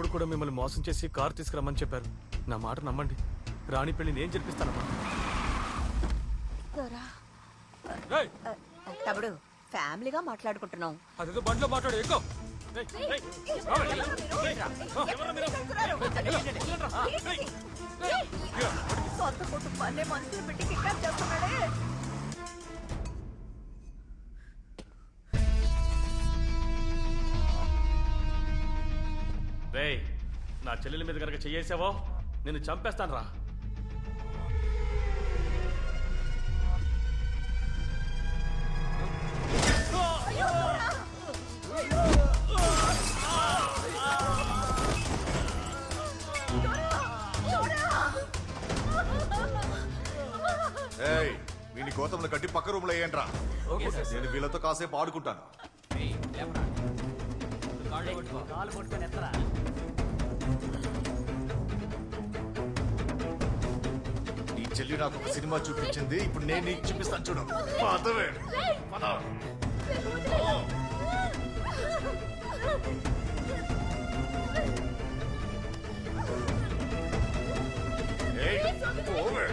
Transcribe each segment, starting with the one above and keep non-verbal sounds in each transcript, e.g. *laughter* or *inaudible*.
అప్పుడు కూడా మిమ్మల్ని మోసం చేసి కారు తీసుకురమ్మని చెప్పారు. నా మాట నమ్మండి. రాణి పెళ్ళి నేను జరిపిస్తానమ్మా. తమ్ముడు ఫ్యామిలీగా మాట్లాడుకుంటున్నాం అదేదో బండిలో మాట్లాడు ఎక్కువ సొంత కుటుంబాన్ని మనుషులు పెట్టి కిడ్నాప్ చేస్తున్నాడే. రేయ్ నా చెల్లెల మీద కనుక చెయ్యేసావో నిన్ను చంపేస్తాను రా ఏయ్ వీని గౌతమ్ని కట్టి పక్క రూమ్లో వేయండిరా నేను వీళ్ళతో కాసేపు ఆడుకుంటాను. నీ చెల్లి నాకు ఒక సినిమా చూపించింది. ఇప్పుడు నేను నీకు చూపిస్తాను. చూడు. పాతవే. పద. ఏయ్, పోవే.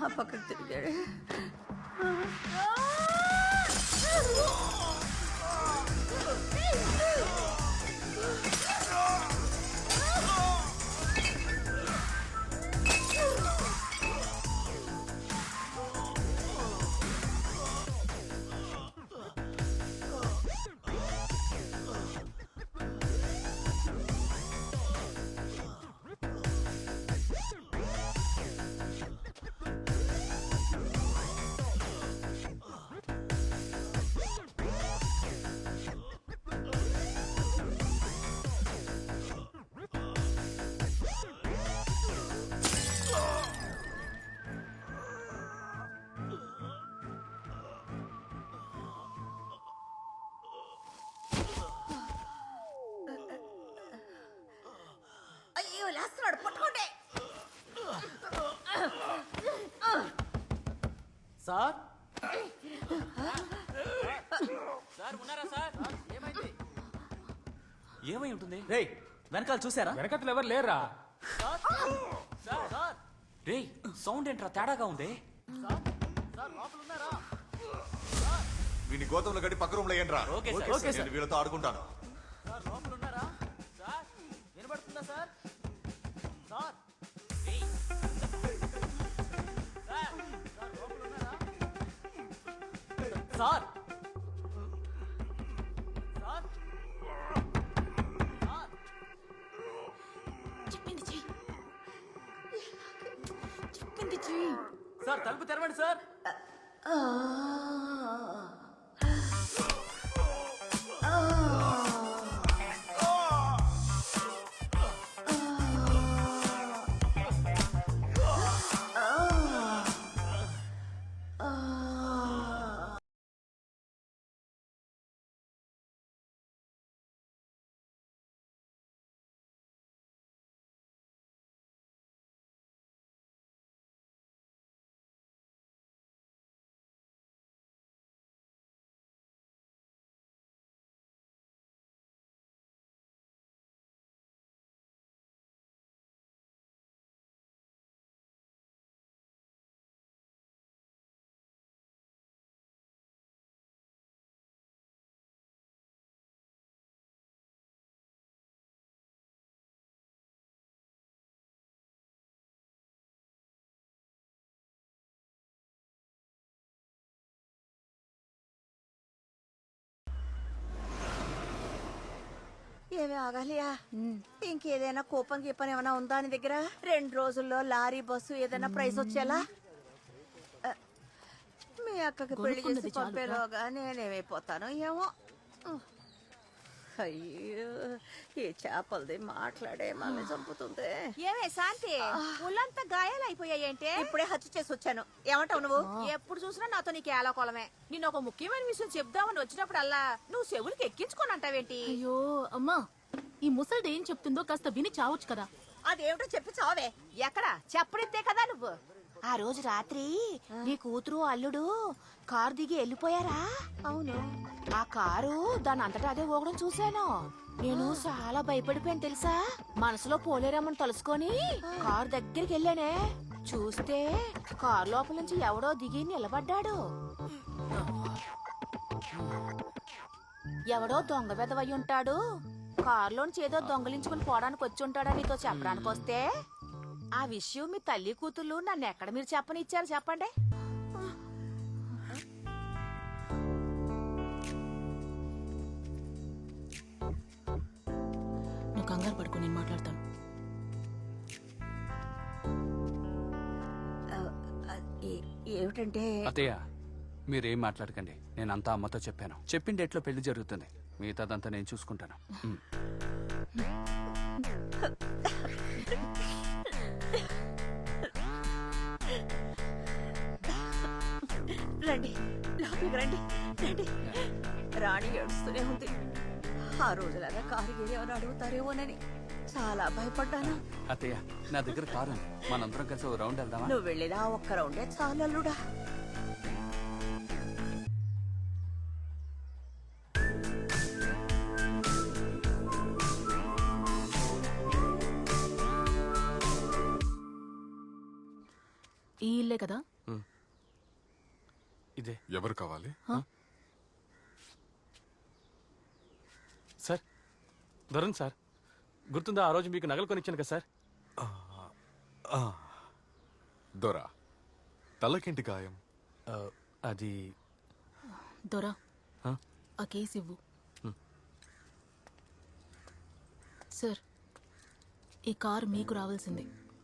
నా పక్కకు అయ్యో లేస్తున్నాడు. పట్టుకోండి. సార్? ఏమై ఉంటుంది? రేయ్ వెనకాల చూసారా వెనకట్లు ఎవరు లేరా రేయ్ సౌండ్ ఏంట్రా? తేడాగా ఉంది. వీని గోతంలో గట్టి పక్క రూమ్లో ఏంట్రా ఓకే సార్. Okay sir. నేను వీళ్ళతో ఆడుకుంటాను. సార్. సార్. చెప్పింది చెయ్యి. చెప్పింది చెయ్యి. సార్ తలుపు తెరవండి సార్. ఏమి ఆగాలియా? ఇంకేదైనా కూపన్ గీపన్ ఏమైనా ఉందా నీ దగ్గర? రెండు రోజుల్లో లారీ బస్సు ఏదైనా ప్రైస్ వచ్చేలా? మీ అక్కకి పెళ్ళి చేసి పంపేలోగా నేనేమైపోతాను ఏమో. అయ్యో ఈ చేపలది మాట్లాడే మమ్మల్ని చంపుతుంది. ఏమే శాంతి ఒళ్ళంతా గాయాలైపోయాయంటే? ఇప్పుడే హత్య చేసి వచ్చాను. ఏమంటావు నువ్వు? ఎప్పుడు చూసినా నాతో నీకు ఏలాకోలమే. నేను ఒక ముఖ్యమైన విషయం చెప్దామని వచ్చినప్పుడల్లా నువ్వు చెవులకి ఎక్కించుకొని అంటావేంటి? అయ్యో అమ్మా ఈ ముసల్ది ఏం చెప్తుందో కాస్త విని చావచ్చు కదా. అదేమిటో చెప్పి చావే. ఎక్కడ? చెప్పడితే కదా నువ్వు. ఆ రోజు రాత్రి నీ కూతురు అల్లుడు కారు దిగి వెళ్ళిపోయారా? అవును. ఆ కారు దాని అంతటా అదే ఊగడం చూశాను. నేను చాలా భయపడిపోయాను తెలుసా? మనసులో పోలేరమ్మని తలుసుకొని కారు దగ్గరికి వెళ్ళానే. చూస్తే కారు లోపల నుంచి ఎవడో దిగి నిలబడ్డాడు. ఎవడో దొంగ వెదవై ఉంటాడు కారులోంచి ఏదో దొంగలించుకుని పోవడానికి వచ్చి ఉంటాడని నీతో చెప్పడానికి వస్తే ఆ విషయం మీ తల్లి కూతుళ్ళు నన్ను ఎక్కడ మీరు చెప్పనిచ్చారు చెప్పండి? నువ్వు కంగారు పడుకో నేను మాట్లాడతాను. ఏమిటంటే? మీరేం మాట్లాడకండి. నేను అంతా అమ్మతో చెప్పాను. చెప్పిన డేట్లో పెళ్ళి జరుగుతుంది. మిగతాదంతా నేను చూసుకుంటాను. *laughs* లోపలికి రండి రండి. రాణి ఏడుస్తూనే ఉంది. ఆ రోజులాగా కారు ఏమని అడుగుతారేమోనని చాలా భయపడ్డాను. అత్తయ్య నా దగ్గర కారు మనందరం కలిసి ఓ రౌండ్ వెళ్దామా? నువ్వు వెళ్ళినా ఒక్క రౌండే చాలు అల్లుడా. ఈ ఇల్లే కదా? ఇదే. ఎవరు కావాలి? సార్ వరుణ్ సార్ గుర్తుందా ఆ రోజు మీకు నగలు కొనిచ్చాను కదా సార్? దొరా తలకేంటి గాయం? అది దొరా? ఆ కేసు ఇవ్వు. సార్ ఈ కారు మీకు రావాల్సింది.